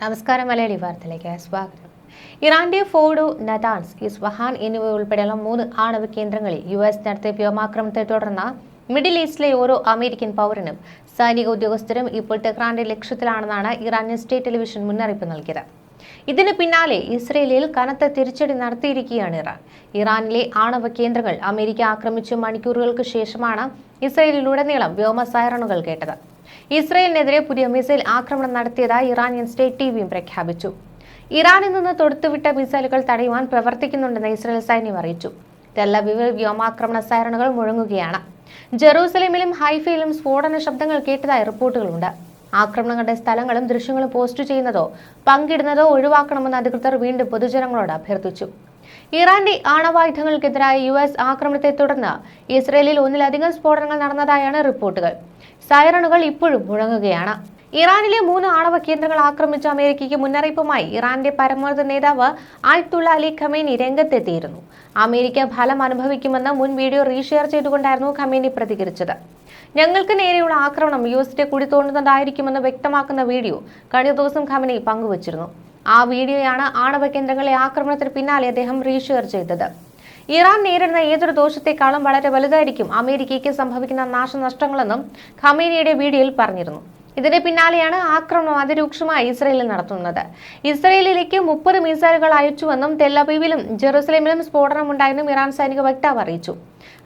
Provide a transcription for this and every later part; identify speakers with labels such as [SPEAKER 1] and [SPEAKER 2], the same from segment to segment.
[SPEAKER 1] നമസ്കാരം മലയാളി വാർത്തയിലേക്ക് സ്വാഗതം. ഇറാന്റെ ഫോഡോ നദാൻസ് ഇസ്വഹാൻ എന്നിവ ഉൾപ്പെടെയുള്ള മൂന്ന് ആണവ കേന്ദ്രങ്ങളിൽ യു എസ് നടത്തിയ വ്യോമാക്രമണത്തെ തുടർന്ന് മിഡിൽ ഈസ്റ്റിലെ ഓരോ അമേരിക്കൻ പൗരനും സൈനിക ഉദ്യോഗസ്ഥരും ഇപ്പോൾ ടെഹ്റാന്റെ ലക്ഷ്യത്തിലാണെന്നാണ് ഇറാനിയൻ സ്റ്റേറ്റ് ടെലിവിഷൻ മുന്നറിയിപ്പ് നൽകിയത്. ഇതിന് പിന്നാലെ ഇസ്രയേലിൽ കനത്ത തിരിച്ചടി നടത്തിയിരിക്കുകയാണ് ഇറാൻ. ഇറാനിലെ ആണവ കേന്ദ്രങ്ങൾ അമേരിക്ക ആക്രമിച്ച മണിക്കൂറുകൾക്ക് ശേഷമാണ് ഇസ്രയേലിലുടനീളം വ്യോമ സൈറണുകൾ കേട്ടത്. ഇസ്രയേലിനെതിരെ പുതിയ മിസൈൽ ആക്രമണം നടത്തിയതായി ഇറാനിയൻ സ്റ്റേറ്റ് ടിവിയും പ്രഖ്യാപിച്ചു. ഇറാനിൽ നിന്ന് തൊടുത്തുവിട്ട മിസൈലുകൾ തടയുവാൻ പ്രവർത്തിക്കുന്നുണ്ടെന്ന് ഇസ്രയേൽ സൈന്യം അറിയിച്ചു. തെല്ലവിവിൽ വ്യോമാക്രമണ സൈറണുകൾ മുഴങ്ങുകയാണ്. ജെറൂസലേമിലും ഹൈഫയിലും സ്ഫോടന ശബ്ദങ്ങൾ കേട്ടതായി റിപ്പോർട്ടുകളുണ്ട്. ആക്രമണങ്ങളുടെ സ്ഥലങ്ങളും ദൃശ്യങ്ങളും പോസ്റ്റ് ചെയ്യുന്നതോ പങ്കിടുന്നതോ ഒഴിവാക്കണമെന്ന് അധികൃതർ വീണ്ടും പൊതുജനങ്ങളോട് അഭ്യർത്ഥിച്ചു. ഇറാന്റെ ആണവായുധങ്ങൾക്കെതിരായ യു എസ് ആക്രമണത്തെ തുടർന്ന് ഇസ്രയേലിൽ ഒന്നിലധികം സ്ഫോടനങ്ങൾ നടന്നതായാണ് റിപ്പോർട്ടുകൾ. സൈറണുകൾ ഇപ്പോഴും മുഴങ്ങുകയാണ്. ഇറാനിലെ മൂന്ന് ആണവ കേന്ദ്രങ്ങൾ ആക്രമിച്ച അമേരിക്കയ്ക്ക് മുന്നറിയിപ്പുമായി ഇറാന്റെ പരമോന്നത നേതാവ് ആയത്തുള്ള അലി ഖമേനി രംഗത്തെത്തിയിരുന്നു. അമേരിക്ക ഫലം അനുഭവിക്കുമെന്ന് മുൻ വീഡിയോ റീഷെയർ ചെയ്തുകൊണ്ടായിരുന്നു ഖമേനി പ്രതികരിച്ചത്. ഞങ്ങൾക്ക് നേരെയുള്ള ആക്രമണം യു എസിന്റെ കുടി തോന്നുന്നതായിരിക്കുമെന്ന് വ്യക്തമാക്കുന്ന വീഡിയോ കഴിഞ്ഞ ദിവസം ഖമനി പങ്കുവച്ചിരുന്നു. ആ വീഡിയോയാണ് ആണവ കേന്ദ്രങ്ങളെ ആക്രമണത്തിന് പിന്നാലെ അദ്ദേഹം റീഷെയർ ചെയ്തത്. ഇറാൻ നേരിടുന്ന ഏതൊരു ദോഷത്തെക്കാളും വളരെ വലുതായിരിക്കും അമേരിക്കയ്ക്ക് സംഭവിക്കുന്ന നാശനഷ്ടങ്ങളെന്നും ഖമേനിയുടെ വീഡിയോയിൽ പറഞ്ഞിരുന്നു. ഇതിന് പിന്നാലെയാണ് ആക്രമണം അതിരൂക്ഷമായി ഇസ്രയേലിൽ നടത്തുന്നത്. ഇസ്രയേലിലേക്ക് മുപ്പത് മിസൈലുകൾ അയച്ചുവെന്നും തെല്ലബീവിലും ജെറുസലേമിലും സ്ഫോടനമുണ്ടായെന്നും ഇറാൻ സൈനിക വക്താവ് അറിയിച്ചു.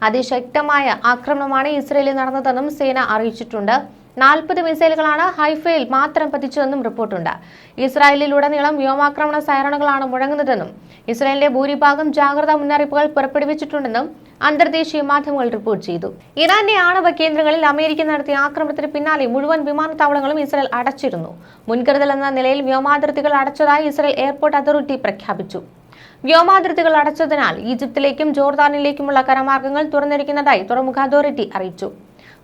[SPEAKER 1] അതിശക്തമായ ആക്രമണമാണ് ഇസ്രയേലിൽ നടന്നതെന്നും സേന അറിയിച്ചിട്ടുണ്ട്. നാൽപ്പത് മിസൈലുകളാണ് ഹൈഫയിൽ മാത്രം പതിച്ചതെന്നും റിപ്പോർട്ടുണ്ട്. ഇസ്രായേലിലുടനീളം വ്യോമാക്രമണ സൈറണുകളാണ് മുഴങ്ങുന്നതെന്നും ഇസ്രായേലിന്റെ ഭൂരിഭാഗം ജാഗ്രതാ മുന്നറിയിപ്പുകൾ പുറപ്പെടുവിച്ചിട്ടുണ്ടെന്നും അന്തർദേശീയ മാധ്യമങ്ങൾ റിപ്പോർട്ട് ചെയ്തു. ഇറാന്റെ ആണവ കേന്ദ്രങ്ങളിൽ അമേരിക്ക നടത്തിയ ആക്രമണത്തിന് പിന്നാലെ മുഴുവൻ വിമാനത്താവളങ്ങളും ഇസ്രായേൽ അടച്ചിരുന്നു. മുൻകരുതൽ എന്ന നിലയിൽ വ്യോമാതിർത്തികൾ അടച്ചതായി ഇസ്രായേൽ എയർപോർട്ട് അതോറിറ്റി പ്രഖ്യാപിച്ചു. വ്യോമാതിർത്തികൾ അടച്ചതിനാൽ ഈജിപ്തിലേക്കും ജോർദാനിലേക്കുമുള്ള കരമാർഗങ്ങൾ തുറന്നിരിക്കുന്നതായി തുറമുഖ അതോറിറ്റി അറിയിച്ചു.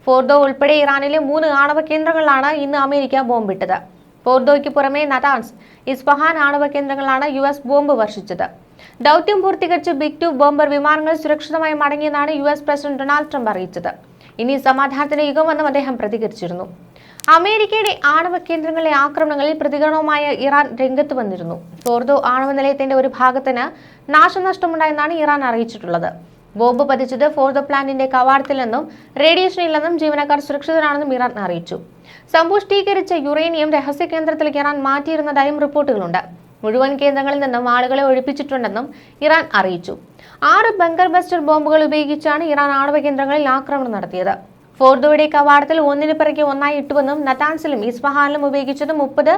[SPEAKER 1] ഫോർദോ ഉൾപ്പെടെ ഇറാനിലെ മൂന്ന് ആണവ കേന്ദ്രങ്ങളാണ് ഇന്ന് അമേരിക്ക ബോംബിട്ടത് ഫോർദോയ്ക്ക് പുറമെ നതാൻസ് ഇസ്ഫഹാൻ ആണവ കേന്ദ്രങ്ങളാണ് യു എസ് ബോംബ് വർഷിച്ചത്. ദൗത്യം പൂർത്തീകരിച്ച് ബിഗ് ടു ബോംബർ വിമാനങ്ങൾ സുരക്ഷിതമായി മടങ്ങിയെന്നാണ് U S president Donald Trump അറിയിച്ചത്. ഇനി സമാധാനത്തിന്റെ യുഗമെന്നും അദ്ദേഹം പ്രതികരിച്ചിരുന്നു. അമേരിക്കയുടെ ആണവ കേന്ദ്രങ്ങളിലെ ആക്രമണങ്ങളിൽ പ്രതികരണവുമായ ഇറാൻ രംഗത്ത് വന്നിരുന്നു. ഫോർദോ ആണവ നിലയത്തിന്റെ ഒരു ഭാഗത്തിന് നാശനഷ്ടമുണ്ടായെന്നാണ് ഇറാൻ അറിയിച്ചിട്ടുള്ളത്. ബോംബ് പതിച്ചത് ഫോർദോ പ്ലാന്റിന്റെ കവാടത്തിൽ നിന്നും റേഡിയേഷൻ ഇല്ലെന്നും ജീവനക്കാർ സുരക്ഷിതരാണെന്നും ഇറാൻ അറിയിച്ചു. സമ്പുഷ്ടീകരിച്ച യുറേനിയം രഹസ്യ കേന്ദ്രത്തിലേക്ക് ഇറാൻ മാറ്റിയിരുന്നതായും റിപ്പോർട്ടുകളുണ്ട്. മുഴുവൻ കേന്ദ്രങ്ങളിൽ നിന്നും ആളുകളെ ഒഴിപ്പിച്ചിട്ടുണ്ടെന്നും ഇറാൻ അറിയിച്ചു. ആറ് ബങ്കർ ബസ്റ്റർ ബോംബുകൾ ഉപയോഗിച്ചാണ് ഇറാൻ ആണവ കേന്ദ്രങ്ങളിൽ ആക്രമണം നടത്തിയത്. ഫോർദോയുടെ കവാടത്തിൽ ഒന്നിനു പിറകെ ഒന്നായി ഇട്ടുവെന്നും നതാൻസിലും ഇസ്ഫഹാനിലും ഉപയോഗിച്ചത് മുപ്പത്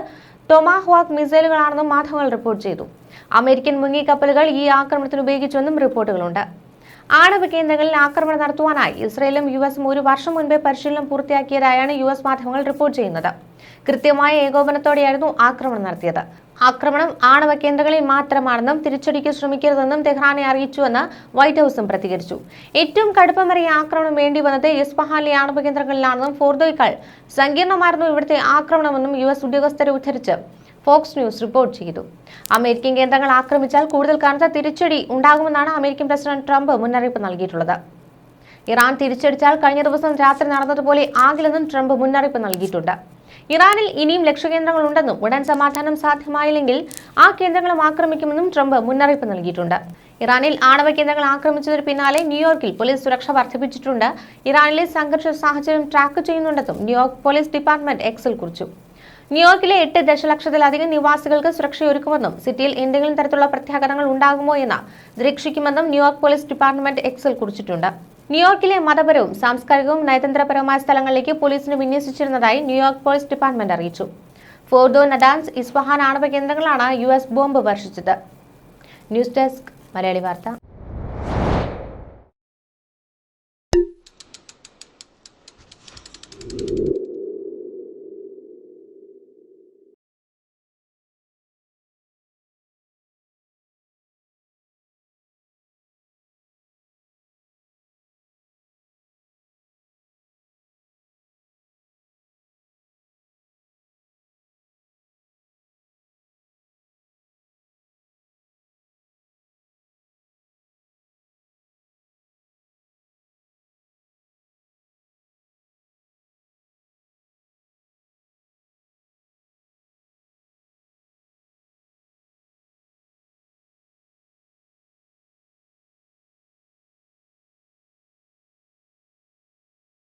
[SPEAKER 1] ടൊമാഹ്വാക് മിസൈലുകളാണെന്നും മാധ്യമങ്ങൾ റിപ്പോർട്ട് ചെയ്തു. അമേരിക്കൻ മുങ്ങിക്കപ്പലുകൾ ഈ ആക്രമണത്തിന് ഉപയോഗിച്ചുവെന്നും റിപ്പോർട്ടുകളുണ്ട്. ആണവ കേന്ദ്രങ്ങളിൽ ആക്രമണം നടത്തുവാനായി ഇസ്രയേലും യു എസും ഒരു വർഷം മുൻപേ പരിശീലനം പൂർത്തിയാക്കിയതായാണ് യു എസ് മാധ്യമങ്ങൾ റിപ്പോർട്ട് ചെയ്യുന്നത്. കൃത്യമായ ഏകോപനത്തോടെയായിരുന്നു ആക്രമണം നടത്തിയത്. ആക്രമണം ആണവ കേന്ദ്രങ്ങളിൽ മാത്രമാണെന്നും തിരിച്ചടിക്ക് ശ്രമിക്കരുതെന്നും തെഹ്റാനെ അറിയിച്ചുവെന്ന് വൈറ്റ് ഹൌസും പ്രതികരിച്ചു. ഏറ്റവും കടുപ്പമേറിയ ആക്രമണം വേണ്ടി വന്നത് ഇസ്ഫഹാനിലെ ആണവ കേന്ദ്രങ്ങളിലാണെന്നും ഫോർദോയ്ക്കാൾ സങ്കീർണമായിരുന്നു ഇവിടുത്തെ ആക്രമണമെന്നും യു എസ് ഉദ്യോഗസ്ഥരെ ഉദ്ധരിച്ച് ഫോക്സ് ന്യൂസ് റിപ്പോർട്ട് ചെയ്തു. അമേരിക്കൻ കേന്ദ്രങ്ങൾ ആക്രമിച്ചാൽ കൂടുതൽ കനത്ത തിരിച്ചടി ഉണ്ടാകുമെന്നാണ് അമേരിക്കൻ പ്രസിഡന്റ് ട്രംപ് മുന്നറിയിപ്പ് നൽകിയിട്ടുള്ളത്. ഇറാൻ തിരിച്ചടിച്ചാൽ കഴിഞ്ഞ ദിവസം രാത്രി നടന്നതുപോലെ ആകില്ലെന്നും ട്രംപ് മുന്നറിയിപ്പ് നൽകിയിട്ടുണ്ട്. ഇറാനിൽ ഇനിയും ലക്ഷ്യകേന്ദ്രങ്ങൾ ഉണ്ടെന്നും ഉടൻ സമാധാനം സാധ്യമായില്ലെങ്കിൽ ആ കേന്ദ്രങ്ങളും ആക്രമിക്കുമെന്നും ട്രംപ് മുന്നറിയിപ്പ് നൽകിയിട്ടുണ്ട്. ഇറാനിൽ ആണവ കേന്ദ്രങ്ങൾ ആക്രമിച്ചതിന് പിന്നാലെ ന്യൂയോർക്കിൽ പോലീസ് സുരക്ഷ വർദ്ധിപ്പിച്ചിട്ടുണ്ട്. ഇറാനിലെ സംഘർഷ സാഹചര്യം ട്രാക്ക് ചെയ്യുന്നുണ്ടെന്നും ന്യൂയോർക്ക് പോലീസ് ഡിപ്പാർട്ട്മെന്റ് എക്സിൽ കുറിച്ചു. ന്യൂയോർക്കിലെ എട്ട് ദശലക്ഷത്തിലധികം നിവാസികൾക്ക് സുരക്ഷയൊരുക്കുമെന്നും സിറ്റിയിൽ എന്തെങ്കിലും തരത്തിലുള്ള പ്രത്യാഘാതങ്ങൾ ഉണ്ടാകുമോ എന്ന് നിരീക്ഷിക്കുമെന്നും ന്യൂയോർക്ക് പോലീസ് ഡിപ്പാർട്ട്മെന്റ് എക്സിൽ കുറിച്ചിട്ടുണ്ട്. ന്യൂയോർക്കിലെ മതപരവും സാംസ്കാരികവും നയതന്ത്രപരവുമായ സ്ഥലങ്ങളിലേക്ക് പോലീസിന് വിന്യസിച്ചിരുന്നതായി ന്യൂയോർക്ക് പോലീസ് ഡിപ്പാർട്ട്മെന്റ് അറിയിച്ചു. ഫോർഡോ നദാൻസ് ഇസ്ഫഹാൻ ആണവ കേന്ദ്രങ്ങളാണ് യു എസ് ബോംബ് വർഷിച്ചത്. ന്യൂസ് ഡെസ്ക് മലയാളി വാർത്ത.